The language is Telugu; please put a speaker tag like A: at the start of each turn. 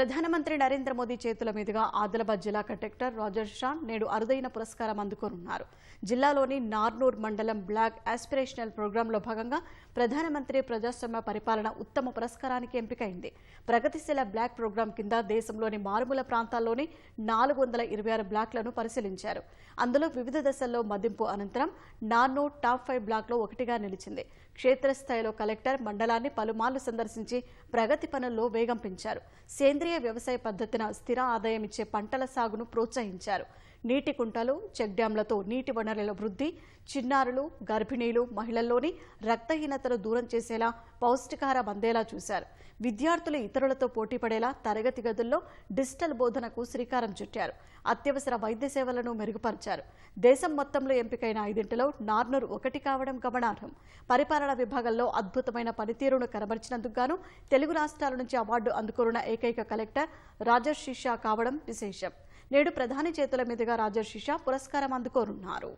A: ప్రధానమంత్రి నరేంద్ర మోదీ చేతుల మీదుగా ఆదిలాబాద్ జిల్లా కలెక్టర్ రాజర్ షా నేడు అరుదైన పురస్కారం అందుకోనున్నారు. జిల్లాలోని నార్నూర్ మండలం బ్లాక్ ఆస్పిరేషనల్ ప్రోగ్రాంలో భాగంగా ప్రధానమంత్రి ప్రజాస్వామ్య పరిపాలన ఉత్తమ పురస్కారానికి ఎంపికైంది. ప్రగతిశీల బ్లాక్ ప్రోగ్రాం కింద దేశంలోని మారుమూల ప్రాంతాల్లోని నాలుగు వందల ఇరవై ఆరు బ్లాక్లను పరిశీలించారు. అందులో వివిధ దశల్లో మదింపు అనంతరం నార్నూర్ టాప్ ఫైవ్ బ్లాక్లో ఒకటిగా నిలిచింది. క్షేత్రస్థాయిలో కలెక్టర్ మండలాన్ని పలుమార్లు సందర్శించి ప్రగతి పనుల్లో వేగం పెంచారు. సేంద్రియ వ్యవసాయ పద్ధతిన స్థిర ఆదాయం ఇచ్చే పంటల సాగును ప్రోత్సహించారు. నీటి కుంటలు చెక్ డ్యాంలతో నీటి వనరుల వృద్ధి చిన్నారులు గర్భిణీలు మహిళల్లోని రక్తహీనతను దూరం చేసేలా పౌష్టికాహారం అందేలా చూశారు. విద్యార్థులు ఇతరులతో పోటీపడేలా తరగతి గదుల్లో డిజిటల్ బోధనకు శ్రీకారం చుట్టారు. అత్యవసర వైద్య సేవలను మెరుగుపరిచారు. దేశం మొత్తంలో ఎంపికైన ఐదింటిలో నార్నూర్ ఒకటి కావడం గమనార్హం. పరిపాలన విభాగంలో అద్భుతమైన పనితీరును కనబరిచినందుకు గాను తెలుగు రాష్ట్రాల నుంచి అవార్డు అందుకున్న ఏకైక కలెక్టర్ రాజర్షిషా కావడం విశేషం. నేడు ప్రధాని చేతుల మీదుగా రాజర్షిష పురస్కారం అందుకోనున్నారు.